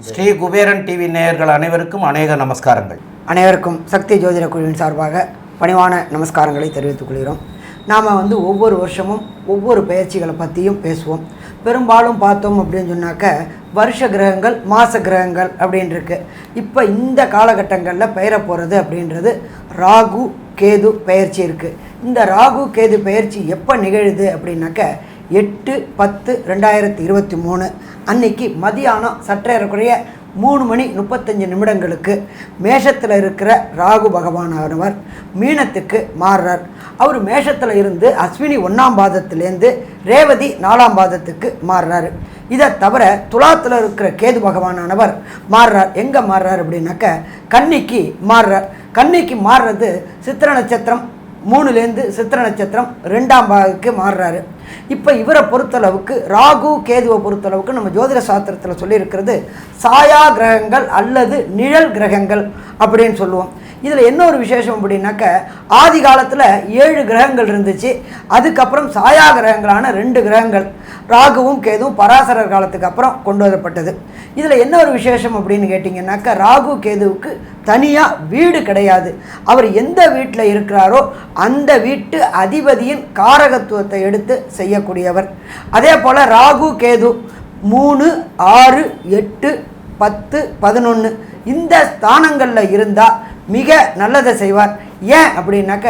Sri Kuberan TV நேயர்கள் அனைவருக்கும் அநேக நமஸ்காரங்கள். அனைவருக்கும் சக்தி ஜோதிட குழுவின் சார்பாக பணிவான நமஸ்காரங்களை தெரிவித்துக் கொள்கிறோம். நாம் வந்து ஒவ்வொரு வருஷமும் ஒவ்வொரு பயிற்சிகளை பற்றியும் பேசுவோம். பெரும்பாலும் பார்த்தோம் அப்படின்னு சொன்னாக்க வருஷ கிரகங்கள் மாச கிரகங்கள் அப்படின்னு இருக்கு இப்போ இந்த காலகட்டங்களில் பெயர போகிறது அப்படின்றது ராகு கேது பயிற்சி இருக்குது இந்த ராகு கேது பயிற்சி எப்போ நிகழுது அப்படின்னாக்க எட்டு பத்து ரெண்டாயிரத்தி இருபத்தி மூணு அன்னைக்கு மதியானம் சற்றேறக்குறைய மூணு மணி முப்பத்தஞ்சு நிமிடங்களுக்கு மேஷத்தில் இருக்கிற ராகு பகவானவர் மீனத்துக்கு மாறுறார். அவர் மேஷத்தில் இருந்து அஸ்வினி ஒன்றாம் பாதத்திலேருந்து ரேவதி நாலாம் பாதத்துக்கு மாறுறாரு. இதை தவிர துலாத்தில் இருக்கிற கேது பகவானானவர் மாறுறார். எங்கே மாறுறார் அப்படின்னாக்க கன்னிக்கு மாறுறார். கன்னிக்கு மாறுறது சித்திர நட்சத்திரம் மூணுலேருந்து சித்திர நட்சத்திரம் ரெண்டாம் பாகத்துக்கு மாறுறாரு. இப்போ இவரை பொறுத்தளவுக்கு ராகு கேதுவை பொறுத்தளவுக்கு நம்ம ஜோதிட சாஸ்திரத்தில் சொல்லியிருக்கிறது சாயா கிரகங்கள் அல்லது நிழல் கிரகங்கள் அப்படின்னு சொல்லுவோம். இதில் என்ன ஒரு விசேஷம் அப்படின்னாக்க ஆதி காலத்தில் ஏழு கிரகங்கள் இருந்துச்சு. அதுக்கப்புறம் சாயா கிரகங்களான ரெண்டு கிரகங்கள் ராகுவும் கேதுவும் பராசரர் காலத்துக்கு அப்புறம் கொண்டு வரப்பட்டது. இதில் என்ன ஒரு விசேஷம் அப்படின்னு கேட்டிங்கன்னாக்கா ராகு கேதுவுக்கு தனியாக வீடு கிடையாது. அவர் எந்த வீட்டில் இருக்கிறாரோ அந்த வீட்டு அதிபதியின் காரகத்துவத்தை எடுத்து செய்யக்கூடியவர். அதே போல் ராகு கேது மூணு ஆறு எட்டு பத்து பதினொன்று இந்த ஸ்தானங்களில் இருந்தால் மிக நல்லதை செய்வார். ஏன் அப்படின்னாக்க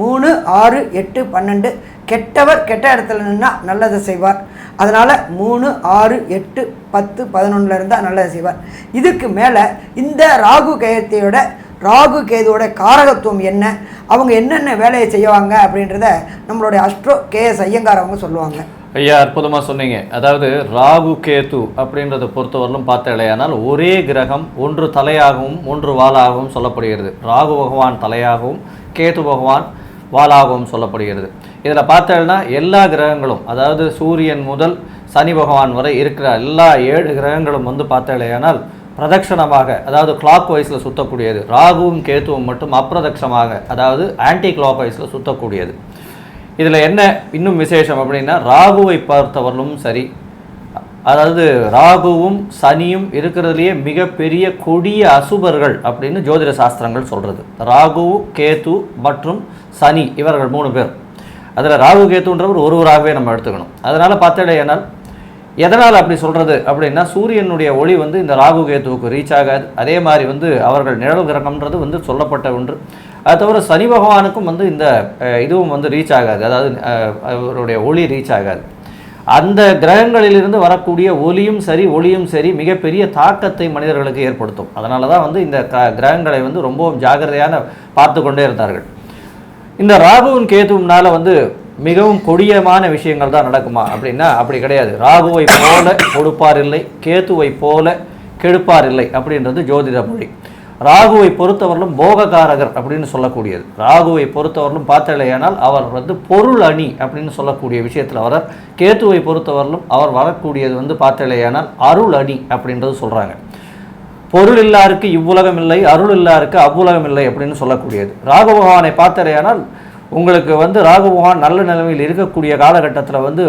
மூணு ஆறு எட்டு பன்னெண்டு கெட்டவர் கெட்ட இடத்துல நின்னால் நல்லதை செய்வார். அதனால் மூணு ஆறு எட்டு பத்து பதினொன்றில் இருந்தால் நல்லதை செய்வார். இதுக்கு மேலே இந்த ராகு கேயத்தையோட ராகு கேதுவோட காரகத்துவம் என்ன? அவங்க என்னென்ன வேலையை செய்வாங்க அப்படின்றத நம்மளுடைய அஸ்ட்ரோ கே எஸ் ஐயங்கார் அவங்க சொல்லுவாங்க. ஐயா அற்புதமாக சொன்னீங்க. அதாவது ராகு கேத்து அப்படின்றத பொறுத்தவரையிலும் பார்த்தலையானால் ஒரே கிரகம் ஒன்று தலையாகவும் ஒன்று வாளாகவும் சொல்லப்படுகிறது. ராகு பகவான் தலையாகவும் கேத்து பகவான் வாளாகவும் சொல்லப்படுகிறது. இதில் பார்த்தேன்னா எல்லா கிரகங்களும் அதாவது சூரியன் முதல் சனி பகவான் வரை இருக்கிற எல்லா ஏழு கிரகங்களும் வந்து பார்த்தலையானால் பிரதட்சணமாக அதாவது கிளாக் வைஸில் சுற்றக்கூடியது ராகுவும் கேத்துவும் மட்டும் அப்பிரதட்சமாக அதாவது ஆன்டி கிளாக் வைஸில் சுற்றக்கூடியது இதில் என்ன இன்னும் விசேஷம் அப்படின்னா ராகுவை பார்த்தவர்களும் சரி. அதாவது ராகுவும் சனியும் இருக்கிறதுலையே மிகப்பெரிய கொடிய அசுபர்கள் அப்படின்னு ஜோதிட சாஸ்திரங்கள் சொல்கிறது ராகு கேது மற்றும் சனி இவர்கள் மூணு பேர். அதில் ராகு கேத்துன்றவர் ஒருவராகவே நம்ம எடுத்துக்கணும். அதனால் பார்த்தடையானால் எதனால் அப்படி சொல்கிறது அப்படின்னா சூரியனுடைய ஒளி வந்து இந்த ராகு கேத்துவுக்கு ரீச் ஆகாது. அதே மாதிரி வந்து அவர்கள் நிழல் கிரகம்ன்றது வந்து சொல்லப்பட்ட ஒன்று. அது தவிர சனி பகவானுக்கும் வந்து இந்த இதுவும் வந்து ரீச் ஆகாது. அதாவது அவருடைய ஒளி ரீச் ஆகாது. அந்த கிரகங்களிலிருந்து வரக்கூடிய ஒலியும் சரி ஒளியும் சரி மிகப்பெரிய தாக்கத்தை மனிதர்களுக்கு ஏற்படுத்தும். அதனால தான் வந்து இந்த க கிரகங்களை வந்து ரொம்பவும் ஜாகிரதையான பார்த்து கொண்டே இருந்தார்கள். இந்த ராகுவின் கேதுவும்னால வந்து மிகவும் கொடியமான விஷயங்கள் தான் நடக்குமா? அப்படின்னா அப்படி கிடையாது. ராகுவை போல கொடுப்பார் இல்லை கேத்துவை போல கெடுப்பார் இல்லை அப்படின்றது ஜோதிட மொழி. ராகுவை பொறுத்தவரையிலும் போககாரகர் அப்படின்னு சொல்லக்கூடியது. ராகுவை பொறுத்தவரையிலும் பார்த்தலையானால் அவர் வந்து பொருள் அணி அப்படின்னு சொல்லக்கூடிய விஷயத்தில் வரார் கேத்துவை பொறுத்தவரையிலும் அவர் வரக்கூடியது வந்து பார்த்தலையானால் அருள் அணி அப்படின்றது சொல்கிறாங்க பொருள் இல்லாருக்கு இவ்வுலகம் இல்லை அருள் இல்லாருக்கு அவ்வுலகம் இல்லை அப்படின்னு சொல்லக்கூடியது. ராகு பகவானை பார்த்தலையானால் உங்களுக்கு வந்து ராகு பகவான் நல்ல நிலைமையில் இருக்கக்கூடிய காலகட்டத்தில் வந்து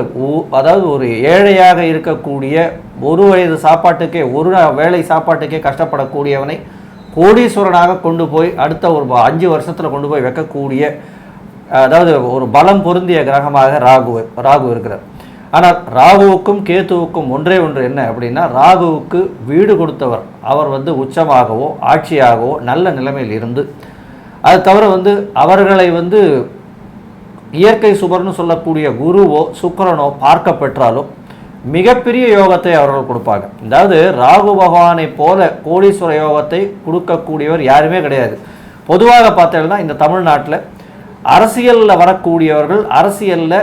அதாவது ஒரு ஏழையாக இருக்கக்கூடிய ஒரு வயது சாப்பாட்டுக்கே ஒரு வேலை வேளை சாப்பாட்டுக்கே கஷ்டப்படக்கூடியவனை கோடீஸ்வரனாக கொண்டு போய் அடுத்த ஒரு அஞ்சு வருஷத்தில் கொண்டு போய் வைக்கக்கூடிய அதாவது ஒரு பலம் பொருந்திய கிரகமாக ராகு ராகு இருக்கிறார். ஆனால் ராகுவுக்கும் கேத்துவுக்கும் ஒன்றே ஒன்று என்ன அப்படின்னா ராகுவுக்கு வீடு கொடுத்தவர். அவர் வந்து உச்சமாகவோ ஆட்சியாகவோ நல்ல நிலைமையில் இருந்து அது தவிர வந்து அவர்களை வந்து இயற்கை சுபர்னு சொல்லக்கூடிய குருவோ சுக்கரனோ பார்க்க பெற்றாலும் மிகப்பெரிய யோகத்தை அவர்கள் கொடுப்பாங்க. அதாவது ராகு பகவானை போல கோடீஸ்வர யோகத்தை கொடுக்கக்கூடியவர் யாருமே கிடையாது. பொதுவாக பார்த்தீங்கன்னா இந்த தமிழ்நாட்டில் அரசியலில் வரக்கூடியவர்கள் அரசியலில்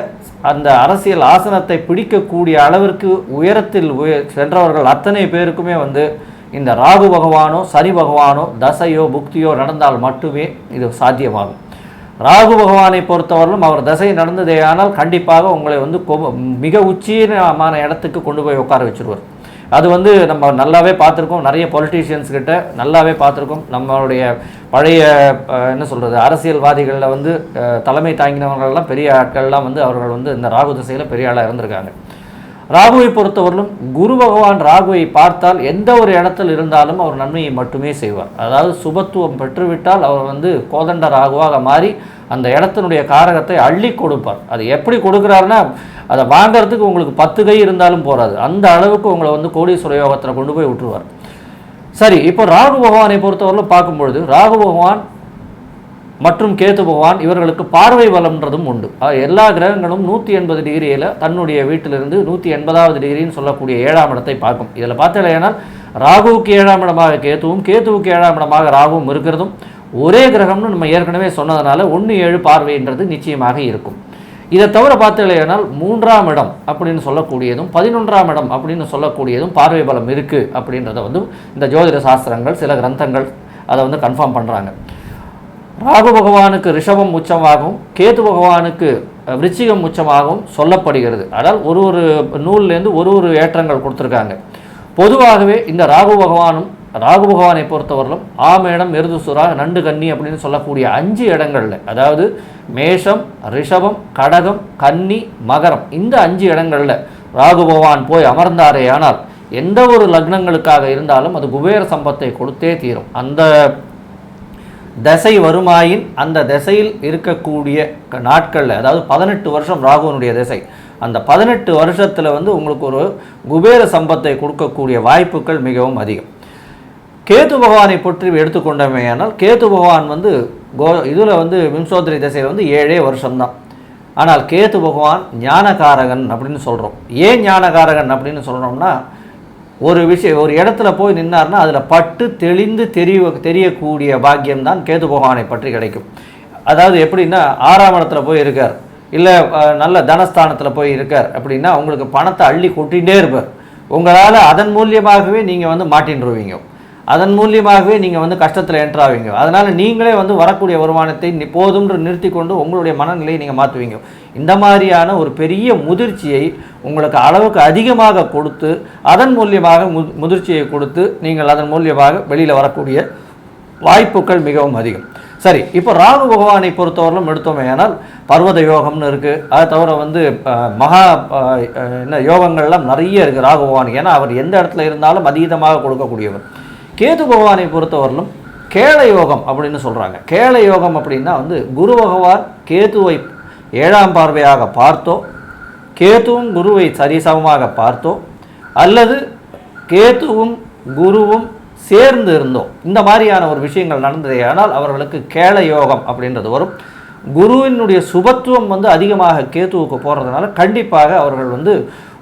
அந்த அரசியல் ஆசனத்தை பிடிக்கக்கூடிய அளவிற்கு உயரத்தில் உய சென்றவர்கள் அத்தனை பேருக்குமே வந்து இந்த ராகு பகவானோ சனி பகவானோ தசையோ புக்தியோ நடந்தால் மட்டுமே இது சாத்தியமாகும். ராகு பகவானை பொறுத்தவரையிலும் அவர் தசை நடந்ததேயானால் கண்டிப்பாக உங்களை வந்து கொ- மிக உச்சீனமான இடத்துக்கு கொண்டு போய் உட்கார வச்சிருவார். அது வந்து நம்ம நல்லாவே பார்த்துருக்கோம். நிறைய பொலிட்டீஷியன்ஸ் கிட்ட நல்லாவே பார்த்துருக்கோம். நம்மளுடைய பழைய என்ன சொல்கிறது அரசியல்வாதிகளில் வந்து தலைமை தாங்கினவர்கள்லாம் பெரிய ஆட்கள்லாம் வந்து அவர்கள் வந்து இந்த ராகு திசையில் பெரிய ஆளாக இருந்திருக்காங்க. ராகுவை பொறுத்தவரையிலும் குரு பகவான் ராகுவை பார்த்தால் எந்த ஒரு இடத்தில் இருந்தாலும் அவர் நன்மையை மட்டுமே செய்வார். அதாவது சுபத்துவம் பெற்றுவிட்டால் அவர் வந்து கோதண்ட ராகுவாக மாறி அந்த இடத்தினுடைய காரகத்தை அள்ளி கொடுப்பார். அது எப்படி கொடுக்குறாருன்னா அதை வாங்குறதுக்கு உங்களுக்கு பத்து கை இருந்தாலும் போகாது அந்த அளவுக்கு உங்களை வந்து கோடீஸ்வர யோகத்தில் கொண்டு போய் விட்டுருவார். சரி இப்போ ராகு பகவானை பொறுத்தவரையிலும் பார்க்கும்பொழுது ராகு பகவான் மற்றும் கேத்து பகவான் இவர்களுக்கு பார்வை பலம்ன்றதும் உண்டு. எல்லா கிரகங்களும் நூற்றி எண்பது டிகிரியில் தன்னுடைய வீட்டிலிருந்து நூற்றி எண்பதாவது டிகிரின்னு சொல்லக்கூடிய ஏழாம் இடத்தை பார்க்கும். இதில் பார்த்தீங்கன்னா ராகுவுக்கு ஏழாம் இடமாக கேத்துவும் கேத்துவுக்கு ஏழாம் இடமாக ராகுவும் இருக்கிறதும் ஒரே கிரகம்னு நம்ம ஏற்கனவே சொன்னதுனால ஒன்று ஏழு பார்வைன்றது நிச்சயமாக இருக்கும். இதை தவிர பார்த்தீங்கன்னா மூன்றாம் இடம் அப்படின்னு சொல்லக்கூடியதும் பதினொன்றாம் இடம் அப்படின்னு சொல்லக்கூடியதும் பார்வை பலம் இருக்குது அப்படின்றத வந்து இந்த ஜோதிட சாஸ்திரங்கள் சில கிரந்தங்கள் அதை வந்து கன்ஃபார்ம் பண்ணுறாங்க ராகு பகவானுக்கு ரிஷபம் உச்சமாகவும் கேது பகவானுக்கு விருச்சிகம் உச்சமாகவும் சொல்லப்படுகிறது. அதாவது ஒரு ஒரு நூல்லேருந்து ஒரு ஒரு ஏற்றங்கள் கொடுத்துருக்காங்க. பொதுவாகவே இந்த ராகு பகவானும் ராகு பகவானை பொறுத்தவரையிலும் ஆமேடம் எருதுசுரா நண்டு கன்னி அப்படின்னு சொல்லக்கூடிய அஞ்சு இடங்களில் அதாவது மேஷம் ரிஷபம் கடகம் கன்னி மகரம் இந்த அஞ்சு இடங்களில் ராகு பகவான் போய் அமர்ந்தாரே ஆனால் எந்த ஒரு லக்னங்களுக்காக இருந்தாலும் அது குபேர சம்பத்தை கொடுத்தே தீரும். அந்த தசை வருமாயின் அந்த திசையில் இருக்கக்கூடிய க- அதாவது பதினெட்டு வருஷம் ராகுவனுடைய திசை அந்த பதினெட்டு வருஷத்தில் வந்து உங்களுக்கு ஒரு குபேர சம்பத்தை கொடுக்கக்கூடிய வாய்ப்புகள் மிகவும் அதிகம். கேது பகவானை பற்றி எடுத்துக்கொண்டமையானால் கேது பகவான் வந்து கோ இதில் வந்து விம்சோதரி திசையில் வந்து ஏழே வருஷம்தான். ஆனால் கேது பகவான் ஞானகாரகன் அப்படின்னு சொல்கிறோம் ஏன் ஞானகாரகன் அப்படின்னு சொல்கிறோம்னா ஒரு விஷயம் ஒரு இடத்துல போய் நின்னார்னா அதில் பட்டு தெளிந்து தெரிய தெரியக்கூடிய பாக்கியம்தான் கேது பகவானை பற்றி கிடைக்கும். அதாவது எப்படின்னா ஆறாம் இடத்துல போய் இருக்கார். இல்லை நல்ல தனஸ்தானத்தில் போய் இருக்கார் அப்படின்னா உங்களுக்கு பணத்தை அள்ளி கொட்டிகிட்டே இருப்பார். உங்களால் அதன் மூலியமாகவே நீங்கள் வந்து மாட்டின்றுவீங்க. அதன் மூலியமாகவே நீங்கள் வந்து கஷ்டத்தில் என்ட்ரு ஆவீங்க. அதனால் நீங்களே வந்து வரக்கூடிய வருமானத்தை நி- நிறுத்தி கொண்டு உங்களுடைய மனநிலையை நீங்கள் மாற்றுவீங்க இந்த மாதிரியான ஒரு பெரிய முதிர்ச்சியை உங்களுக்கு அளவுக்கு அதிகமாக கொடுத்து அதன் மூலியமாக மு முதிர்ச்சியை கொடுத்து நீங்கள் அதன் மூலியமாக வெளியில் வரக்கூடிய வாய்ப்புகள் மிகவும் அதிகம். சரி இப்போ ராகு பகவானை பொறுத்தவரையிலும் எடுத்தோமேயானால் பர்வத யோகம்னு இருக்குது அதை தவிர வந்து மகா என்ன யோகங்கள்லாம் நிறைய இருக்குது ராகு பகவான் ஏன்னா அவர் எந்த இடத்துல இருந்தாலும் அதீதமாக கொடுக்கக்கூடியவர். கேது பகவானை பொறுத்தவரையிலும் கேள யோகம் அப்படின்னு சொல்கிறாங்க கேள யோகம் அப்படின்னா வந்து குரு பகவான் கேதுவை ஏழாம் பார்வையாக பார்த்தோ கேதுவும் குருவை சரிசமமாக பார்த்தோ அல்லது கேதுவும் குருவும் சேர்ந்து இருந்தோம் இந்த மாதிரியான ஒரு விஷயங்கள் நடந்ததே ஆனால் அவர்களுக்கு கேள யோகம் அப்படின்றது வரும். குருவினுடைய சுபத்துவம் வந்து அதிகமாக கேத்துவுக்கு போகிறதுனால கண்டிப்பாக அவர்கள் வந்து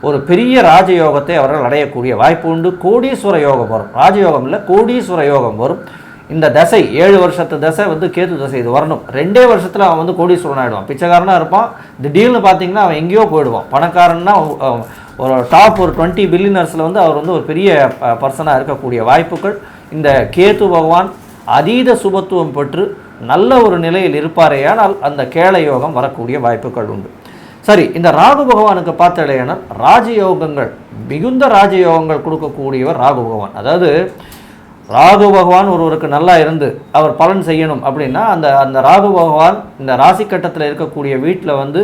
ஒரு பெரிய ராஜயோகத்தை அவர்கள் அடையக்கூடிய வாய்ப்பு உண்டு. கோடீஸ்வர யோகம் வரும். ராஜயோகம் இல்லை கோடீஸ்வர யோகம் வரும். இந்த தசை ஏழு வருஷத்து தசை வந்து கேது தசை இது வரணும். ரெண்டே வருஷத்தில் அவன் வந்து கோடீஸ்வரன் ஆகிடுவான் பிச்சைக்காரனாக இருப்பான். திடீர்னு பார்த்தீங்கன்னா அவன் எங்கேயோ போயிடுவான். பணக்காரன்னா ஒரு டாப் ஒரு டுவெண்ட்டி பில்லியனர்ஸில் வந்து அவர் வந்து ஒரு பெரிய பர்சனாக இருக்கக்கூடிய வாய்ப்புகள். இந்த கேது பகவான் அதீத சுபத்துவம் பெற்று நல்ல ஒரு நிலையில் இருப்பாரேயானால் அந்த கேள யோகம் வரக்கூடிய வாய்ப்புகள் உண்டு. சரி இந்த ராகு பகவானுக்கு பார்த்தடையானால் ராஜயோகங்கள் மிகுந்த ராஜயோகங்கள் கொடுக்கக்கூடியவர் ராகு பகவான். அதாவது ராகு பகவான் ஒருவருக்கு நல்லா இருந்து அவர் பலன் செய்யணும் அப்படின்னா அந்த அந்த ராகு பகவான் இந்த ராசி கட்டத்தில் இருக்கக்கூடிய வீட்டில் வந்து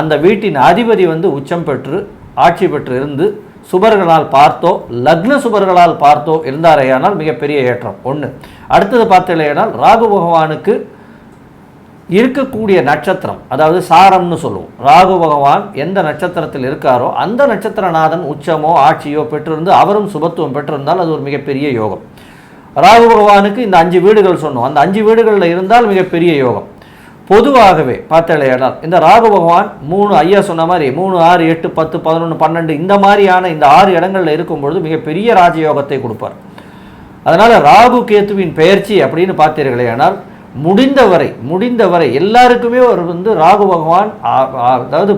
அந்த வீட்டின் அதிபதி வந்து உச்சம் பெற்று ஆட்சி பெற்று இருந்து சுபர்களால் பார்த்தோ லக்ன சுபர்களால் பார்த்தோ இருந்தாரேயானால் மிகப்பெரிய ஏற்றம். ஒன்று அடுத்தது பார்த்தீங்களேனால் ராகு பகவானுக்கு இருக்கக்கூடிய நட்சத்திரம் அதாவது சாரம்னு சொல்லுவோம். ராகு பகவான் எந்த நட்சத்திரத்தில் இருக்காரோ அந்த நட்சத்திரநாதன் உச்சமோ ஆட்சியோ பெற்றிருந்து அவரும் சுபத்துவம் பெற்றிருந்தால் அது ஒரு மிகப்பெரிய யோகம். ராகு பகவானுக்கு இந்த அஞ்சு வீடுகள் சொன்னோம். அந்த அஞ்சு வீடுகளில் இருந்தால் மிகப்பெரிய யோகம். பொதுவாகவே பார்த்தாலேயானால் இந்த ராகு பகவான் மூணு ஐயா சொன்ன மாதிரி மூணு ஆறு எட்டு பத்து பதினொன்று பன்னெண்டு இந்த மாதிரியான இந்த ஆறு இடங்களில் இருக்கும்பொழுது மிகப்பெரிய ராஜயோகத்தை கொடுப்பார். அதனால் ராகு கேத்துவின் பெயர்ச்சி அப்படின்னு பார்த்தீர்களே ஆனால் முடிந்தவரை முடிந்தவரை எல்லாருக்குமே அவர் வந்து ராகு பகவான் அதாவது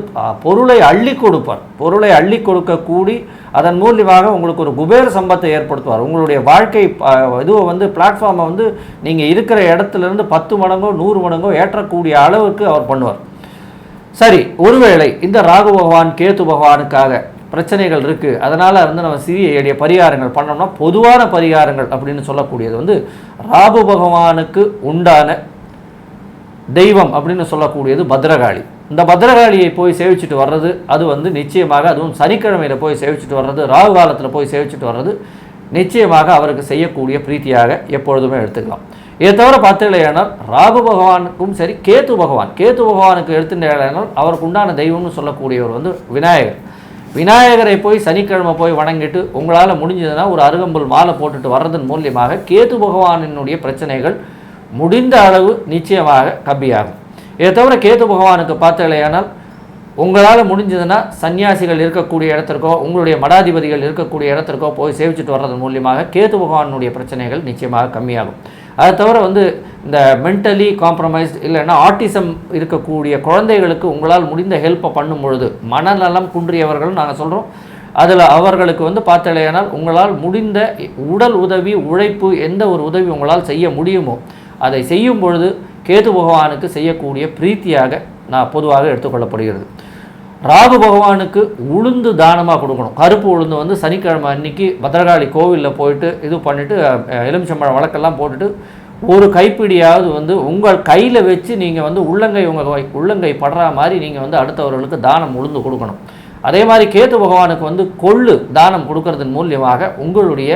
பொருளை அள்ளி கொடுப்பார். பொருளை அள்ளி கொடுக்கக்கூடி அதன் மூலியமாக உங்களுக்கு ஒரு குபேர சம்பத்தை ஏற்படுத்துவார். உங்களுடைய வாழ்க்கை இதுவை வந்து பிளாட்ஃபார்மை வந்து நீங்கள் இருக்கிற இடத்துல இருந்து பத்து மடங்கோ நூறு மடங்கோ ஏற்றக்கூடிய அளவுக்கு அவர் பண்ணுவார். சரி ஒருவேளை இந்த ராகு பகவான் கேத்து பகவானுக்காக பிரச்சனைகள் இருக்குது அதனால் வந்து நம்ம சிறிய எளிய பரிகாரங்கள் பண்ணோம்னா பொதுவான பரிகாரங்கள் அப்படின்னு சொல்லக்கூடியது வந்து ராபு பகவானுக்கு உண்டான தெய்வம் அப்படின்னு சொல்லக்கூடியது பத்ரகாளி. இந்த பத்ரகாளியை போய் சேவிச்சுட்டு வர்றது அது வந்து நிச்சயமாக அதுவும் சனிக்கிழமையில் போய் சேவிச்சுட்டு வர்றது ராகு காலத்தில் போய் சேவிச்சுட்டு வர்றது நிச்சயமாக அவருக்கு செய்யக்கூடிய பிரீத்தியாக எப்பொழுதுமே எடுத்துக்கலாம். இதை தவிர பார்த்தீங்களேனால் ராகு பகவானுக்கும் சரி கேத்து பகவான் கேத்து பகவானுக்கு எடுத்துட்டேனால் அவருக்கு உண்டான தெய்வம்னு சொல்லக்கூடியவர் வந்து விநாயகர். விநாயகரை போய் சனிக்கிழமை போய் வணங்கிட்டு உங்களால் முடிஞ்சதுன்னா ஒரு அருகம்புல் மாலை போட்டுட்டு வர்றதன் மூலியமாக கேத்து பகவானினுடைய பிரச்சனைகள் முடிந்த அளவு நிச்சயமாக கம்மியாகும் இதை தவிர கேத்து பகவானுக்கு பார்த்தலையானால் உங்களால் முடிஞ்சதுன்னா சன்னியாசிகள் இருக்கக்கூடிய இடத்திற்கோ உங்களுடைய மடாதிபதிகள் இருக்கக்கூடிய இடத்திற்கோ போய் சேவிச்சுட்டு வர்றதன் மூலியமாக கேத்து பகவானுடைய பிரச்சனைகள் நிச்சயமாக கம்மியாகும். அதை தவிர வந்து இந்த மென்டலி காம்ப்ரமைஸ்ட் இல்லைன்னா ஆட்டிசம் இருக்கக்கூடிய குழந்தைகளுக்கு உங்களால் முடிந்த ஹெல்ப்பை பண்ணும் பொழுது மனநலம் குன்றியவர்கள் நாங்கள் சொல்கிறோம் அதில் அவர்களுக்கு வந்து பார்த்தலையானால் உங்களால் முடிந்த உடல் உதவி உழைப்பு எந்த ஒரு உதவி உங்களால் செய்ய முடியுமோ அதை செய்யும் பொழுது கேது பகவானுக்கு செய்யக்கூடிய பிரீத்தியாக நான் பொதுவாக எடுத்துக்கொள்ளப்படுகிறது. ராகு பகவானுக்கு உளுந்து தானமாக கொடுக்கணும். கருப்பு உளுந்து வந்து சனிக்கிழமை அன்னைக்கு பத்ரகாளி கோவிலில் போயிட்டு இது பண்ணிவிட்டு எலுமிச்சம்பழம் வழக்கெல்லாம் போட்டுட்டு ஒரு கைப்பிடியாவது வந்து உங்கள் கையில் வச்சு நீங்கள் வந்து உள்ளங்கை உங்கள் உள்ளங்கை படுற மாதிரி நீங்கள் வந்து அடுத்தவர்களுக்கு தானம் உளுந்து கொடுக்கணும். அதே மாதிரி கேத்து பகவானுக்கு வந்து கொள்ளு தானம் கொடுக்கறதன் மூலியமாக உங்களுடைய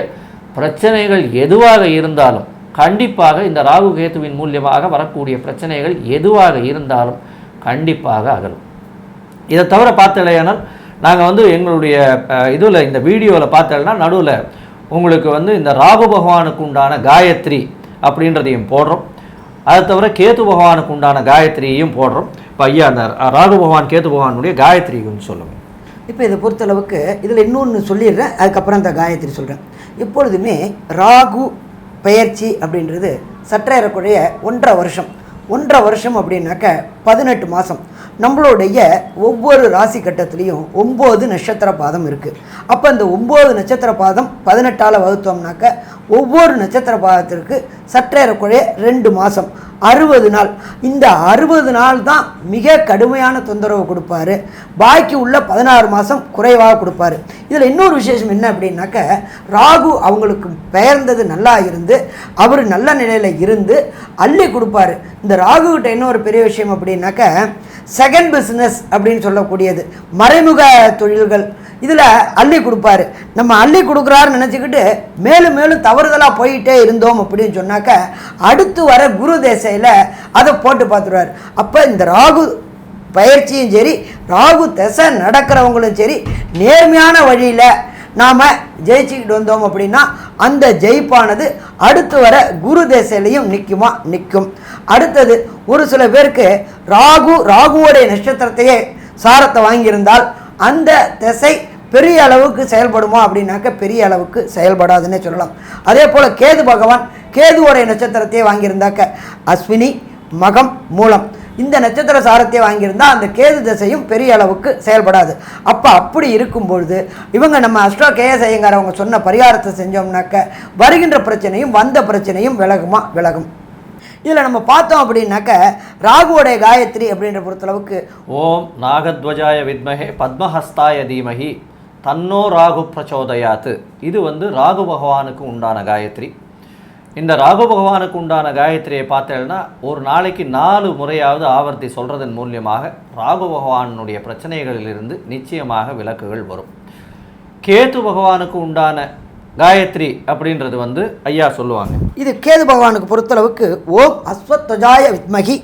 பிரச்சனைகள் எதுவாக இருந்தாலும் கண்டிப்பாக இந்த ராகு கேத்துவின் மூலியமாக வரக்கூடிய பிரச்சனைகள் எதுவாக இருந்தாலும் கண்டிப்பாக அகலும். இதை தவிர பார்த்தலையானால் நாங்கள் வந்து எங்களுடைய இதில் இந்த வீடியோவில் பார்த்தோம்னா நடுவில் உங்களுக்கு வந்து இந்த ராகு பகவானுக்கு உண்டான காயத்ரி அப்படின்றதையும் போடுறோம். அதை தவிர கேத்து பகவானுக்கு உண்டான காயத்ரியையும் போடுறோம். இப்போ ஐயா அந்த ராகு பகவான் கேத்து பகவானுடைய காயத்ரி கொஞ்சம் சொல்லுங்கள் இப்போ இதை பொறுத்தளவுக்கு இதில் இன்னொன்று சொல்லிடுறேன். அதுக்கப்புறம் இந்த காயத்ரி சொல்கிறேன் எப்பொழுதுமே ராகு பெயர்ச்சி அப்படின்றது சற்றேறக்குறைய ஒன்றரை வருஷம் ஒன்றரை வருஷம் அப்படின்னாக்க பதினெட்டு மாதம் நம்மளுடைய ஒவ்வொரு ராசி கட்டத்துலேயும் ஒம்பது நட்சத்திர பாதம் இருக்குது அப்போ அந்த ஒம்பது நட்சத்திர பாதம் பதினெட்டால் வகுத்தோம்னாக்க ஒவ்வொரு நட்சத்திர பாதத்திற்கு சற்றேறக்குறைய ரெண்டு மாதம் அறுபது நாள். இந்த அறுபது நாள் தான் மிக கடுமையான தொந்தரவு கொடுப்பாரு. பாக்கி உள்ள பதினாறு மாதம் குறைவாக கொடுப்பாரு. இதில் இன்னொரு விசேஷம் என்ன அப்படின்னாக்க ராகு அவங்களுக்கு பெயர்ந்தது நல்லா இருந்து அவர் நல்ல நிலையில் இருந்து அள்ளி கொடுப்பாரு. இந்த ராகுகிட்ட இன்னொரு பெரிய விஷயம் அப்படின்னாக்க செகண்ட் பிஸ்னஸ் அப்படின்னு சொல்லக்கூடியது. மறைமுக தொழில்கள் இதில் அள்ளி கொடுப்பாரு. நம்ம அள்ளி கொடுக்குறாருன்னு நினச்சிக்கிட்டு மேலும் மேலும் தவறுதலாக போயிட்டே இருந்தோம் அப்படின்னு சொன்னாக்க அடுத்து வர குரு தேசையில் அதை போட்டு பார்த்துருவார். அப்போ இந்த ராகு பயிற்சியும் சரி ராகு திசை நடக்கிறவங்களும் சரி நேர்மையான வழியில் நாம் ஜெயிச்சுக்கிட்டு வந்தோம் அப்படின்னா அந்த ஜெயிப்பானது அடுத்து வர குரு தேசையிலையும் நிற்குமா நிற்கும் அடுத்தது ஒரு சில பேருக்கு ராகு ராகுவோடைய நட்சத்திரத்தையே சாரத்தை வாங்கியிருந்தால் அந்த திசை பெரிய அளவுக்கு செயல்படுமா அப்படின்னாக்க பெரிய அளவுக்கு செயல்படாதுன்னே சொல்லலாம். அதே போல் கேது பகவான் கேதுவோடைய நட்சத்திரத்தையே வாங்கியிருந்தாக்க அஸ்வினி மகம் மூலம் இந்த நட்சத்திர சாரத்தை வாங்கியிருந்தால் அந்த கேது திசையும் பெரிய அளவுக்கு செயல்படாது. அப்போ அப்படி இருக்கும் பொழுது இவங்க நம்ம அஷ்டா கேஎஸ் ஐயங்கார் அவங்க சொன்ன பரிகாரத்தை செஞ்சோம்னாக்க வருகின்ற பிரச்சனையும் வந்த பிரச்சனையும் விலகுமா? விலகும். இதில் நம்ம பார்த்தோம் அப்படின்னாக்க ராகுவோடைய காயத்ரி அப்படின்ற பொறுத்தளவுக்கு ஓம் நாகத்வஜாய வித்மஹே பத்மஹஸ்தாய தீமஹி தன்னோ ராகு பிரச்சோதயாத்து. இது வந்து ராகு பகவானுக்கு உண்டான காயத்ரி. இந்த ராகு பகவானுக்கு உண்டான காயத்ரியை பார்த்தேன்னா ஒரு நாளைக்கு நாலு முறையாவது ஆவர்த்தி சொல்கிறதன் மூலியமாக ராகு பகவானுடைய பிரச்சனைகளிலிருந்து நிச்சயமாக விளக்குகள் வரும். கேது பகவானுக்கு உண்டான காயத்ரி அப்படின்றது வந்து ஐயா சொல்லுவாங்க. இது கேது பகவானுக்கு பொறுத்தளவுக்கு ஓம் அஸ்வத்வஜாய வித்மகி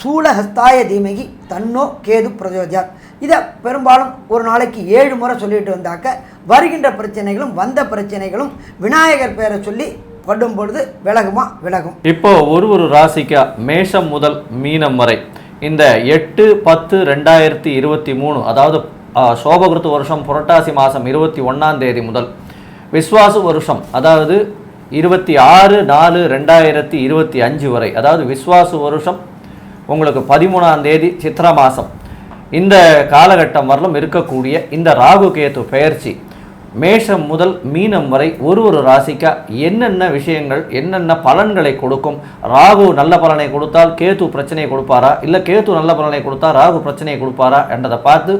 சூலஹஸ்தாய தீமகி தன்னோ கேது பிரஜோதியார் இதை பெரும்பாலும் ஒரு நாளைக்கு ஏழு முறை சொல்லிட்டு வந்தாக்க வருகின்ற பிரச்சனைகளும் வந்த பிரச்சனைகளும் விநாயகர் பேரை சொல்லி படும் பொழுது விலகுமா? விலகும். இப்போ ஒரு ஒரு ராசிக்கா மேஷம் முதல் மீனம் வரை இந்த எட்டு பத்து ரெண்டாயிரத்தி இருபத்தி மூணு அதாவது ஆ, சோபகிருத்து வருஷம் புரட்டாசி மாதம் இருபத்தி ஒன்றாம் தேதி முதல் விஸ்வாசு வருஷம் அதாவது இருபத்தி ஆறு நாலு ரெண்டாயிரத்தி இருபத்தி அஞ்சு வரை அதாவது விஸ்வாசு வருஷம் உங்களுக்கு பதிமூணாம் தேதி சித்ரா மாதம் இந்த காலகட்டம் வரலும் இருக்கக்கூடிய இந்த ராகு கேத்து பெயர்ச்சி மேஷம் முதல் மீனம் வரை ஒரு ஒரு ராசிக்கா என்னென்ன விஷயங்கள் என்னென்ன பலன்களை கொடுக்கும்? ராகு நல்ல பலனை கொடுத்தால் கேது பிரச்சனையை கொடுப்பாரா? இல்லை கேது நல்ல பலனை கொடுத்தா ராகு பிரச்சனையை கொடுப்பாரா? என்றதை பார்த்து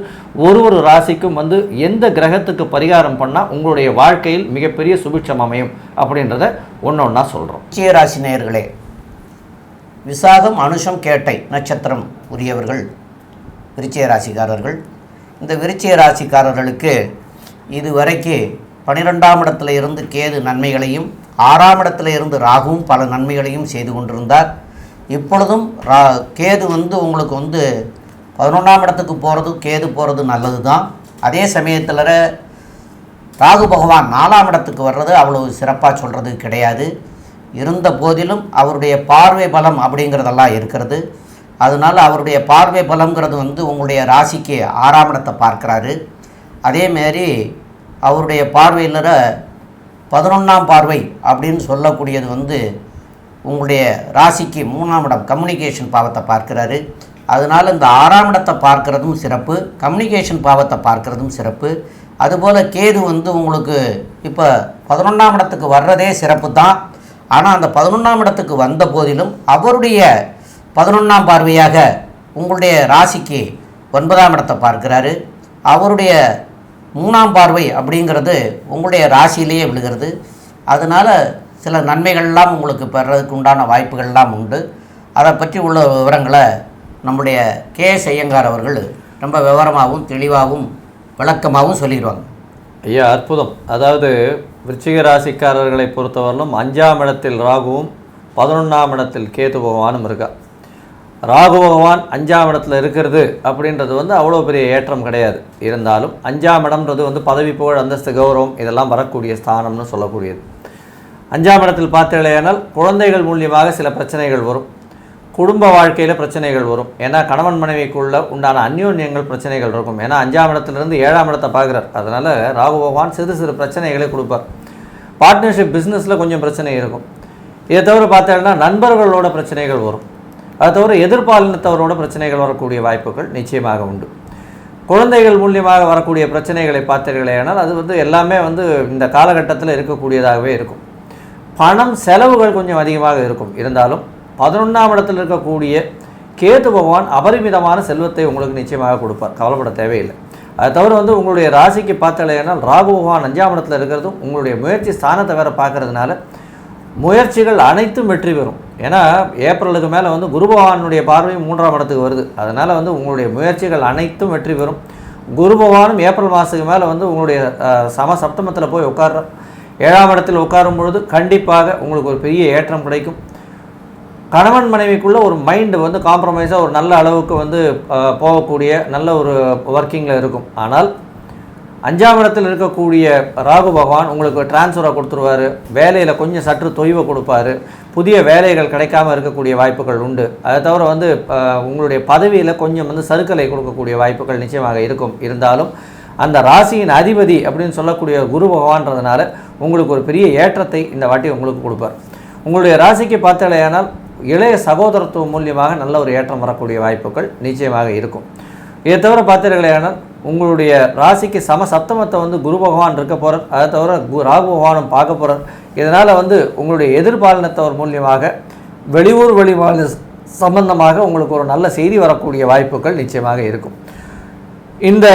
ஒரு ஒரு ராசிக்கும் வந்து எந்த கிரகத்துக்கு பரிகாரம் பண்ணால் உங்களுடைய வாழ்க்கையில் மிகப்பெரிய சுபிட்சம் அமையும்? அப்படின்றத ஒன்று ஒன்றா சொல்கிறோம் ராசி நேயர்களே விசாகம் அனுஷம் கேட்டை நட்சத்திரம் உரியவர்கள் விருச்சிக ராசிக்காரர்கள். இந்த விருச்சிக ராசிக்காரர்களுக்கு இதுவரைக்கு பனிரெண்டாம் இடத்துல இருந்து கேது நன்மைகளையும் ஆறாம் இடத்துல இருந்து ராகுவும் பல நன்மைகளையும் செய்து கொண்டிருந்தார். இப்பொழுதும் ரா கேது வந்து உங்களுக்கு வந்து பதினொன்றாம் இடத்துக்கு போகிறது கேது போகிறது நல்லது தான் அதே சமயத்தில் ராகு பகவான் நாலாம் இடத்துக்கு வர்றது அவ்வளவு சிறப்பாக சொல்கிறது கிடையாது. இருந்த போதிலும் அவருடைய பார்வை பலம் அப்படிங்கிறதெல்லாம் இருக்கிறது. அதனால் அவருடைய பார்வை பலங்கிறது வந்து உங்களுடைய ராசிக்கு ஆறாம் இடத்தை பார்க்குறாரு. அதேமாரி அவருடைய பார்வையில் பதினொன்றாம் பார்வை அப்படின்னு சொல்லக்கூடியது வந்து உங்களுடைய ராசிக்கு மூணாம் இடம் கம்யூனிகேஷன் பாவத்தை பார்க்குறாரு. அதனால் இந்த ஆறாம் இடத்தை பார்க்குறதும் சிறப்பு கம்யூனிகேஷன் பாவத்தை பார்க்குறதும் சிறப்பு. அதுபோல் கேது வந்து உங்களுக்கு இப்போ பதினொன்றாம் இடத்துக்கு வர்றதே சிறப்பு தான் ஆனால் அந்த பதினொன்றாம் இடத்துக்கு வந்த போதிலும் அவருடைய பதினொன்றாம் பார்வையாக உங்களுடைய ராசிக்கு ஒன்பதாம் இடத்தை பார்க்கிறாரு. அவருடைய மூணாம் பார்வை அப்படிங்கிறது உங்களுடைய ராசியிலேயே விழுகிறது. அதனால் சில நன்மைகள்லாம் உங்களுக்கு பெறதுக்கு உண்டான வாய்ப்புகள்லாம் உண்டு. அதை பற்றி உள்ள விவரங்களை நம்முடைய கே எஸ் ஐயங்கார் அவர்கள் ரொம்ப விவரமாகவும் தெளிவாகவும் விளக்கமாகவும் சொல்லிடுவாங்க. ஐயா அற்புதம். அதாவது விருச்சிக ராசிக்காரர்களை பொறுத்தவரையிலும் அஞ்சாம் இடத்தில் ராகுவும் பதினொன்றாம் இடத்தில் கேது பகவானும் இருக்கா? ராகு பகவான் அஞ்சாம் இடத்துல இருக்கிறது அப்படின்றது வந்து அவ்வளோ பெரிய ஏற்றம் கிடையாது. இருந்தாலும் அஞ்சாம் இடம்ன்றது வந்து பதவி புகழ் அந்தஸ்து கௌரவம் இதெல்லாம் வரக்கூடிய ஸ்தானம்னு சொல்லக்கூடியது. அஞ்சாம் இடத்தில் பார்த்தீங்களேனால் குழந்தைகள் மூலியமாக சில பிரச்சனைகள் வரும். குடும்ப வாழ்க்கையில் பிரச்சனைகள் வரும். ஏன்னா கணவன் மனைவிக்குள்ள உண்டான அந்யோன்யங்கள் பிரச்சனைகள் இருக்கும். ஏன்னா அஞ்சாம் இடத்துலேருந்து ஏழாம் இடத்தை பார்க்குறார். அதனால் ராகு பகவான் சிறு சிறு பிரச்சனைகளை கொடுப்பார். பார்ட்னர்ஷிப் பிஸ்னஸில் கொஞ்சம் பிரச்சனை இருக்கும். இதை தவிர பார்த்தீங்கன்னா நண்பர்களோட பிரச்சனைகள் வரும். அது தவிர எதிர்பாலினத்தவரோட பிரச்சனைகள் வரக்கூடிய வாய்ப்புகள் நிச்சயமாக உண்டு. குழந்தைகள் மூலியமாக வரக்கூடிய பிரச்சனைகளை பார்த்தீர்களேனால் அது வந்து எல்லாமே வந்து இந்த காலகட்டத்தில் இருக்கக்கூடியதாகவே இருக்கும். பணம் செலவுகள் கொஞ்சம் அதிகமாக இருக்கும். இருந்தாலும் பதினொன்றாம் இடத்தில் இருக்கக்கூடிய கேது பகவான் அபரிமிதமான செல்வத்தை உங்களுக்கு நிச்சயமாக கொடுப்பார். கவலைப்பட தேவையில்லை. அது தவிர வந்து உங்களுடைய ராசிக்கு பார்த்தலையானால் ராகு பகவான் அஞ்சாம் இடத்துல இருக்கிறதும் உங்களுடைய முயற்சி ஸ்தானத்தை வேறு பார்க்கறதுனால முயற்சிகள் அனைத்தும் வெற்றி பெறும். ஏன்னா ஏப்ரலுக்கு மேலே வந்து குரு பகவானுடைய பார்வையும் மூன்றாம் இடத்துக்கு வருது. அதனால் வந்து உங்களுடைய முயற்சிகள் அனைத்தும் வெற்றி பெறும். குரு பகவானும் ஏப்ரல் மாதத்துக்கு மேலே வந்து உங்களுடைய சம சப்தமத்தில் போய் உட்கார்ற ஏழாம் இடத்தில் உட்காரும் பொழுது கண்டிப்பாக உங்களுக்கு ஒரு பெரிய ஏற்றம் கிடைக்கும். கணவன் மனைவிக்குள்ளே ஒரு மைண்டு வந்து காம்ப்ரமைஸாக ஒரு நல்ல அளவுக்கு வந்து போகக்கூடிய நல்ல ஒரு ஒர்க்கிங்கில் இருக்கும். ஆனால் அஞ்சாம் இடத்தில் இருக்கக்கூடிய ராகு பகவான் உங்களுக்கு டிரான்ஸ்ஃபரை கொடுத்துருவாரு. வேலையில் கொஞ்சம் சற்று தொய்வை கொடுப்பாரு. புதிய வேலைகள் கிடைக்காம இருக்கக்கூடிய வாய்ப்புகள் உண்டு. அதை தவிர வந்து உங்களுடைய பதவியில் கொஞ்சம் வந்து சருக்கலை கொடுக்கக்கூடிய வாய்ப்புகள் நிச்சயமாக இருக்கும். இருந்தாலும் அந்த ராசியின் அதிபதி அப்படின்னு சொல்லக்கூடிய குரு பகவான்றதுனால உங்களுக்கு ஒரு பெரிய ஏற்றத்தை இந்த வாட்டி உங்களுக்கு கொடுப்பார். உங்களுடைய ராசிக்கு பார்த்தாலேயானால் இளைய சகோதரத்துவம் மூலியமாக நல்ல ஒரு ஏற்றம் வரக்கூடிய வாய்ப்புகள் நிச்சயமாக இருக்கும். இதை தவிர பார்த்தீர்களேனால் உங்களுடைய ராசிக்கு சம சப்தமத்தை வந்து குரு பகவான் இருக்க போகிறார் அதை தவிர கு ராகு பகவானும் பார்க்க போகிறார் இதனால் வந்து உங்களுடைய எதிர்பாலினத்தவர் மூலியமாக வெளியூர் வெளிமாநில சம்பந்தமாக உங்களுக்கு ஒரு நல்ல செய்தி வரக்கூடிய வாய்ப்புகள் நிச்சயமாக இருக்கும். இந்த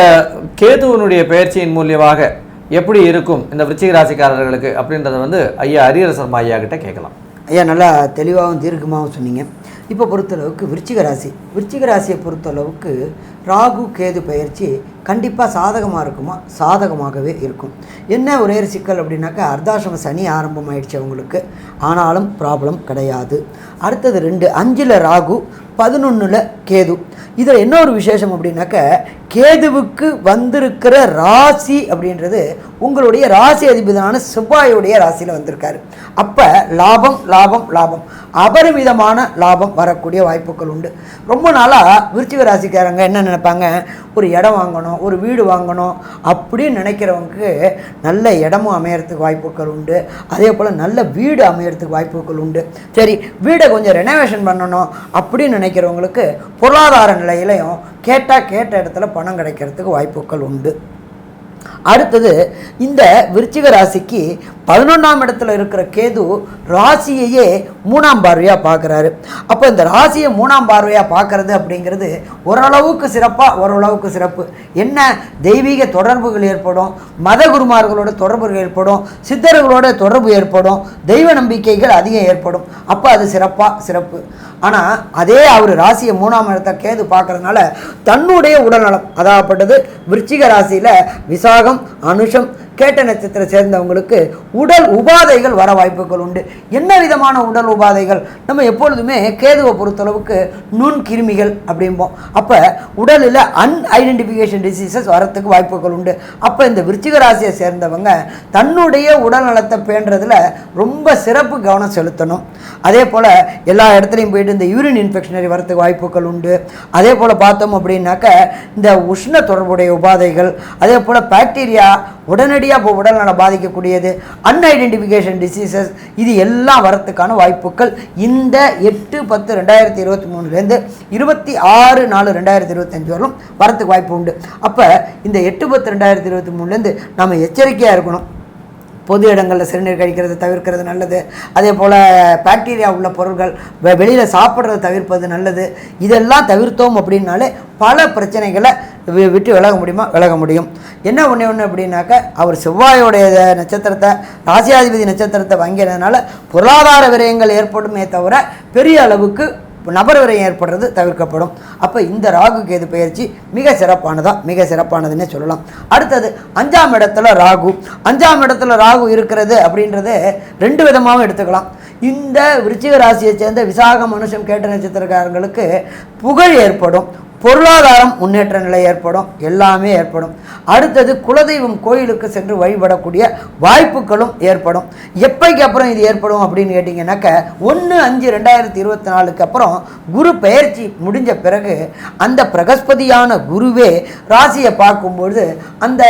கேதுவனுடைய பயிற்சியின் மூலியமாக எப்படி இருக்கும் இந்த விருச்சிக ராசிக்காரர்களுக்கு அப்படின்றத வந்து ஐயா ஹரியரசர்மா ஐயா கிட்ட கேட்கலாம். ஐயா நல்லா தெளிவாகவும் தீர்க்கமாகவும் சொன்னீங்க. இப்போ பொறுத்தளவுக்கு விருச்சிக ராசி. விருச்சிக ராசியை பொறுத்தளவுக்கு ராகு கேது பயிற்சி கண்டிப்பாக சாதகமாக இருக்குமா? சாதகமாகவே இருக்கும். என்ன ஒரே ஒரு சிக்கல் அப்படின்னாக்கா அர்த்தாசிரம சனி ஆரம்பமாயிடுச்சு அவங்களுக்கு. ஆனாலும் ப்ராப்ளம் கிடையாது. அடுத்தது ரெண்டு அஞ்சில் ராகு பதினொன்றில் கேது. இதில் என்ன ஒரு விசேஷம் அப்படின்னாக்க கேதுவுக்கு வந்திருக்கிற ராசி அப்படின்றது உங்களுடைய ராசி அதிபதியான செவ்வாயுடைய ராசியில் வந்திருக்காரு. அப்போ லாபம் லாபம் லாபம். அபரிமிதமான லாபம் வரக்கூடிய வாய்ப்புகள் உண்டு. ரொம்ப நாளாக விருச்சிக ராசிக்காரங்க என்ன நினைப்பாங்க? ஒரு இடம் வாங்கணும் ஒரு வீடு வாங்கணும் அப்படின்னு நினைக்கிறவங்களுக்கு நல்ல இடமும் அமையறதுக்கு வாய்ப்புகள் உண்டு. அதே போல் நல்ல வீடு அமையறதுக்கு வாய்ப்புகள் உண்டு. சரி வீடை கொஞ்சம் ரெனோவேஷன் பண்ணணும் அப்படின்னு நினைக்கிறவங்களுக்கு பொருளாதார நிலையிலையும் கேட்டால் கேட்ட இடத்துல பணம் கிடைக்கிறதுக்கு வாய்ப்புகள் உண்டு. அடுத்தது இந்த விருச்சிக ராசிக்கு பதினொன்றாம் இடத்துல இருக்கிற கேது ராசியையே மூணாம் பார்வையாக பார்க்குறாரு. அப்போ இந்த ராசியை மூணாம் பார்வையாக பார்க்குறது அப்படிங்கிறது ஓரளவுக்கு சிறப்பாக ஓரளவுக்கு சிறப்பு. என்ன? தெய்வீக தொடர்புகள் ஏற்படும் மத குருமார்களோட தொடர்புகள் ஏற்படும் சித்தர்களோட தொடர்பு ஏற்படும் தெய்வ நம்பிக்கைகள் அதிகம் ஏற்படும். அப்போ அது சிறப்பாக சிறப்பு. ஆனால் அதே அவர் ராசியை மூணாம் இடத்தை கேது பார்க்கறதுனால தன்னுடைய உடல்நலம் அதாகப்பட்டது விருச்சிக ராசியில் விசாகம் அனுஷம் கேட்ட நட்சத்திர சேர்ந்தவங்களுக்கு உடல் உபாதைகள் வர வாய்ப்புகள் உண்டு. என்ன விதமான உடல் உபாதைகள்? நம்ம எப்பொழுதுமே கேதுவை பொறுத்தளவுக்கு நுண் கிருமிகள் அப்படிம்போம். அப்போ உடலில் அன்ஐடென்டிஃபிகேஷன் டிசீசஸ் வரத்துக்கு வாய்ப்புகள் உண்டு. அப்போ இந்த விருச்சிக ராசியை சேர்ந்தவங்க தன்னுடைய உடல் நலத்தை பேணுறதுல ரொம்ப சிறப்பு கவனம் செலுத்தணும். அதே போல் எல்லா இடத்துலையும் போயிட்டு இந்த யூரின் இன்ஃபெக்ஷனரி வரத்துக்கு வாய்ப்புகள் உண்டு. அதே போல் பார்த்தோம் அப்படின்னாக்க இந்த உஷ்ண தொடர்புடைய உபாதைகள் அதே போல் பாக்டீரியா உடனடி உடனடியாக இப்போ உடல்நலம் பாதிக்கக்கூடியது அன்ஐடென்டிஃபிகேஷன் டிசீசஸ் இது எல்லாம் வரத்துக்கான வாய்ப்புகள். இந்த எட்டு பத்து ரெண்டாயிரத்தி இருபத்தி மூணுலேருந்து இருபத்தி ஆறு நாலு ரெண்டாயிரத்தி இருபத்தஞ்சு வரலும் வரத்துக்கு வாய்ப்பு உண்டு. அப்போ இந்த எட்டு பத்து ரெண்டாயிரத்தி இருபத்தி மூணுலேருந்து நம்ம எச்சரிக்கையாக இருக்கணும். பொது இடங்களில் சிறுநீர் கழிக்கிறது தவிர்க்கிறது நல்லது. அதே போல் பாக்டீரியா உள்ள பொருட்கள் வெளியில் சாப்பிட்றத தவிர்ப்பது நல்லது. இதெல்லாம் தவிர்த்தோம் அப்படின்னாலே பல பிரச்சனைகளை விட்டு விலக முடியுமா? விலக முடியும். என்ன ஒன்று ஒன்று அப்படின்னாக்க அவர் செவ்வாயோடைய நட்சத்திரத்தை ராசியாதிபதி நட்சத்திரத்தை வாங்கியதுனால பொருளாதார விரயங்கள் ஏற்படுமே தவிர பெரிய அளவுக்கு நபர் விரயம் ஏற்படுறது தவிர்க்கப்படும். அப்போ இந்த ராகு கேது பயிற்சி மிக சிறப்பானதா? மிக சிறப்பானதுன்னே சொல்லலாம். அடுத்தது அஞ்சாம் இடத்துல ராகு. அஞ்சாம் இடத்துல ராகு இருக்கிறது அப்படின்றது ரெண்டு விதமாகவும் எடுத்துக்கலாம். இந்த விருச்சிக ராசியை சேர்ந்த விசாக மனுஷம் கேட்ட நட்சத்திரக்காரங்களுக்கு புகழ் ஏற்படும். பொருளாதாரம் முன்னேற்ற நிலை ஏற்படும் எல்லாமே ஏற்படும். அடுத்தது குலதெய்வம் கோயிலுக்கு சென்று வழிபடக்கூடிய வாய்ப்புகளும் ஏற்படும். எப்பைக்கு அப்புறம் இது ஏற்படும் அப்படின்னு கேட்டிங்கனாக்க ஒன்று அஞ்சு ரெண்டாயிரத்தி இருபத்தி நாலுக்கு அப்புறம் குரு பெயர்ச்சி முடிஞ்ச பிறகு அந்த பிரகஸ்பதியான குருவே ராசியை பார்க்கும்பொழுது அந்த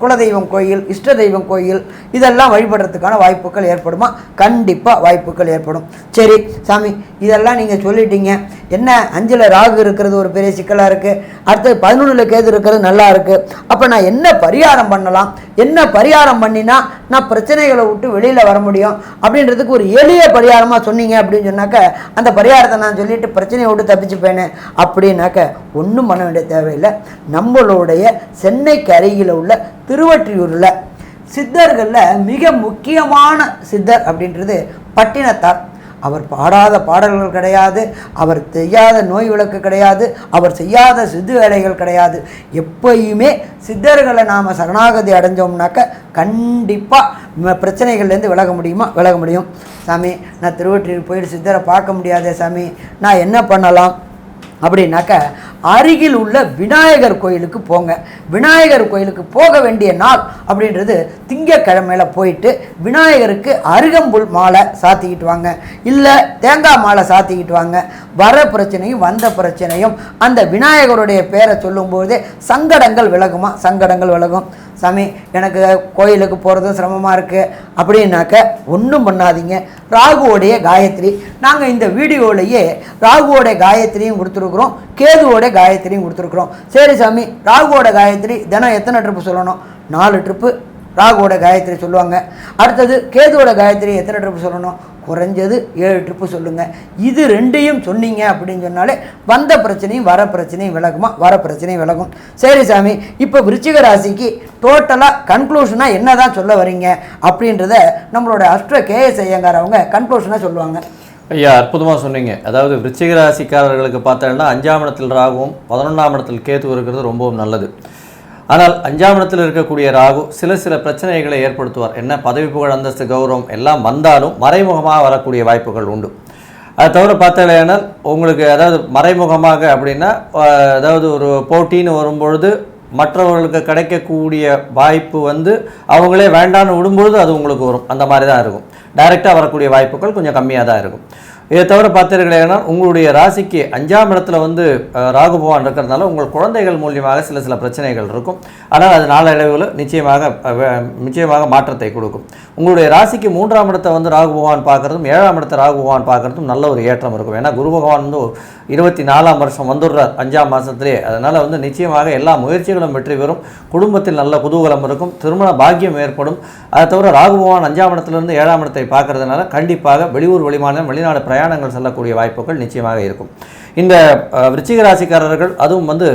குலதெய்வம் கோயில் இஷ்ட தெய்வம் கோயில் இதெல்லாம் வழிபடுறதுக்கான வாய்ப்புகள் ஏற்படுமா? கண்டிப்பாக வாய்ப்புகள் ஏற்படும். சரி சாமி இதெல்லாம் நீங்கள் சொல்லிட்டீங்க. என்ன அஞ்சில் ராகு இருக்கிறது ஒரு பெரிய சிக்கலாக இருக்குது அடுத்தது பதினொன்றில் கேது இருக்கிறது நல்லா இருக்குது அப்போ நான் என்ன பரிகாரம் பண்ணலாம்? என்ன பரிகாரம் பண்ணினா நான் பிரச்சனைகளை விட்டு வெளியில் வர முடியும்? அப்படின்றதுக்கு ஒரு எளிய பரிகாரமாக சொன்னீங்க அப்படின்னு சொன்னாக்க அந்த பரிகாரத்தை நான் சொல்லிட்டு பிரச்சனையை விட்டு தப்பிச்சுப்பேனே அப்படின்னாக்க ஒன்றும் பண்ண வேண்டிய தேவையில்லை. நம்மளுடைய சென்னைக்கு அருகில் உள்ள திருவற்றியூரில். சித்தர்களில் மிக முக்கியமான சித்தர் அப்படின்றது பட்டினத்தார். அவர் பாடாத பாடல்கள் கிடையாது அவர் செய்யாத நோய் விளக்கு கிடையாது அவர் செய்யாத சித்து வேலைகள் கிடையாது. எப்பயுமே சித்தர்களை நாம் சரணாகதி அடைஞ்சோம்னாக்க கண்டிப்பாக பிரச்சனைகள்லேருந்து விலக முடியுமா? விலக முடியும். சாமி நான் திருவற்றியூர் போயிட்டு சித்தரை பார்க்க முடியாதே சாமி. நான் என்ன பண்ணலாம்? அப்படின்னாக்க அருகில் உள்ள விநாயகர் கோயிலுக்கு போங்க. விநாயகர் கோயிலுக்கு போக வேண்டிய நாள் அப்படின்றது திங்கக்கிழமையில் போயிட்டு விநாயகருக்கு அருகம்புல் மாலை சாத்திக்கிட்டு வாங்க. இல்லை தேங்காய் மாலை சாத்திக்கிட்டு வாங்க. வர பிரச்சனையும் வந்த பிரச்சனையும் அந்த விநாயகருடைய பேரை சொல்லும்போதே சங்கடங்கள் விலகுமா? சங்கடங்கள் விலகும். சாமி எனக்கு கோயிலுக்கு போகிறது சிரமமாக இருக்குது அப்படின்னாக்க ஒன்றும் பண்ணாதீங்க. ராகுவோடைய காயத்ரி நாங்கள் இந்த வீடியோலையே ராகுவோடைய காயத்ரியும் கொடுத்துருக்குறோம் கேதுவோட காயத்ரியும் கொடுத்துருக்குறோம். சரி சாமி ராகுவோட காயத்ரி தினம் எத்தனை ட்ரிப்பு சொல்லணும்? நாலு ட்ரிப்பு ராகுவோட காயத்ரி சொல்லுவாங்க. அடுத்தது கேதுவோட காயத்ரி எத்தனை ட்ரிப்பு சொல்லணும்? குறைஞ்சது ஏழு ட்ரிப்பு சொல்லுங்கள் இது ரெண்டையும் சொன்னீங்க அப்படின்னு சொன்னாலே வந்த பிரச்சனையும் வர பிரச்சனையும் விலகுமா? வர பிரச்சனையும் விலகும். சரி சாமி இப்போ விருச்சிக ராசிக்கு டோட்டலாக கன்க்ளூஷனாக என்ன தான் சொல்ல வரீங்க அப்படின்றத நம்மளோட அஷ்ட கேஎஸ் ஐயங்கார் அவங்க கன்க்ளூஷனாக சொல்லுவாங்க. ஐயா அற்புதமாக சொன்னீங்க. அதாவது விருச்சிக ராசிக்காரர்களுக்கு பார்த்தோம்னா அஞ்சாம் இடத்தில் ராகுவும் பதினொன்றாம் இடத்தில் கேத்து இருக்கிறது ரொம்பவும் நல்லது. ஆனால் அஞ்சாம் இடத்தில் இருக்கக்கூடிய ராகு சில சில பிரச்சனைகளை ஏற்படுத்துவார். என்ன? பதவி புகழ் அந்தஸ்து கௌரவம் எல்லாம் வந்தாலும் மறைமுகமாக வரக்கூடிய வாய்ப்புகள் உண்டு. அதை தவிர பார்த்தாலேனால் உங்களுக்கு அதாவது மறைமுகமாக அப்படின்னா அதாவது ஒரு போட்டின்னு வரும்பொழுது மற்றவர்களுக்கு கிடைக்கக்கூடிய வாய்ப்பு வந்து அவங்களே வேண்டான்னு விடும்பொழுது அது உங்களுக்கு வரும். அந்த மாதிரி தான் இருக்கும். டைரெக்டாக வரக்கூடிய வாய்ப்புகள் கொஞ்சம் கம்மியாக தான் இருக்கும். இதை தவிர பார்த்தீர்களேனால் உங்களுடைய ராசிக்கு அஞ்சாம் இடத்துல வந்து ராகு பகவான் இருக்கிறதுனால உங்கள் குழந்தைகள் மூலியமாக சில சில பிரச்சனைகள் இருக்கும். ஆனால் அது நாளடைவில் நிச்சயமாக நிச்சயமாக மாற்றத்தை கொடுக்கும். உங்களுடைய ராசிக்கு மூன்றாம் இடத்தை வந்து ராகு பகவான் பார்க்கறதும் ஏழாம் இடத்தை ராகு பகவான் பார்க்கறதும் நல்ல ஒரு ஏற்றம் இருக்கும். ஏன்னா குரு பகவான் வந்து இருபத்தி நாலாம் வருஷம் வந்துடுறார் அஞ்சாம் மாதத்துலேயே அதனால் வந்து நிச்சயமாக எல்லா முயற்சிகளும் வெற்றி பெறும். குடும்பத்தில் நல்ல குதூகலம் இருக்கும். திருமண பாக்கியம் ஏற்படும். அதை தவிர ராகு பகவான் அஞ்சாம் இடத்துலேருந்து ஏழாம் இடத்தை பார்க்கறதுனால கண்டிப்பாக வெளியூர் வெளிமாநிலம் வெளிநாடு பிரயாணங்கள் செல்லக்கூடிய வாய்ப்புகள் நிச்சயமாக இருக்கும். இந்த விருச்சிக ராசிக்காரர்கள் அதுவும் வந்து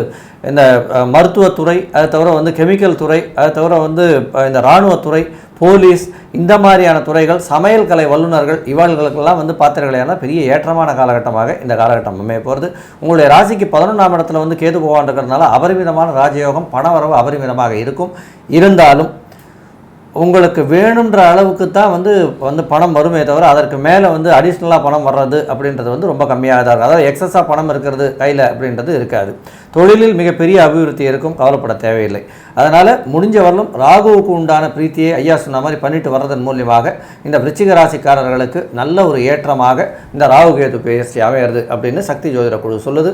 இந்த மருத்துவத்துறை அதை தவிர வந்து கெமிக்கல் துறை அதை தவிர வந்து இந்த இராணுவத்துறை போலீஸ் இந்த மாதிரியான துறைகள் சமையல் கலை வல்லுநர்கள் இவர்களுக்கெல்லாம் வந்து பார்த்தீர்களேனா பெரிய ஏற்றமான காலகட்டமாக இந்த காலகட்டம் அமைய போகிறது உங்களுடைய ராசிக்கு பதினொன்றாம் இடத்துல வந்து கேது போவான் இருக்கிறதுனால அபரிமிதமான ராஜயோகம் பணவரவு அபரிமிதமாக இருக்கும். இருந்தாலும் உங்களுக்கு வேணுன்ற அளவுக்கு தான் வந்து வந்து பணம் வருமே தவிர அதற்கு மேலே வந்து அடிஷ்னலாக பணம் வர்றது அப்படின்றது வந்து ரொம்ப கம்மியாக தான் இருக்கும். அதாவது எக்ஸஸாக பணம் இருக்கிறது கையில் அப்படின்றது இருக்காது. தொழிலில் மிகப்பெரிய அபிவிருத்தி இருக்கும் கவலைப்பட தேவையில்லை. அதனால் முடிஞ்ச வரலும் ராகுவுக்கு உண்டான பிரீத்தியை ஐயா சொன்ன மாதிரி பண்ணிட்டு வர்றதன் மூலியமாக இந்த விருச்சிக ராசிக்காரர்களுக்கு நல்ல ஒரு ஏற்றமாக இந்த ராகு கேது பேசி அமையிறது அப்படின்னு சக்தி ஜோதிட குழு சொல்லுது.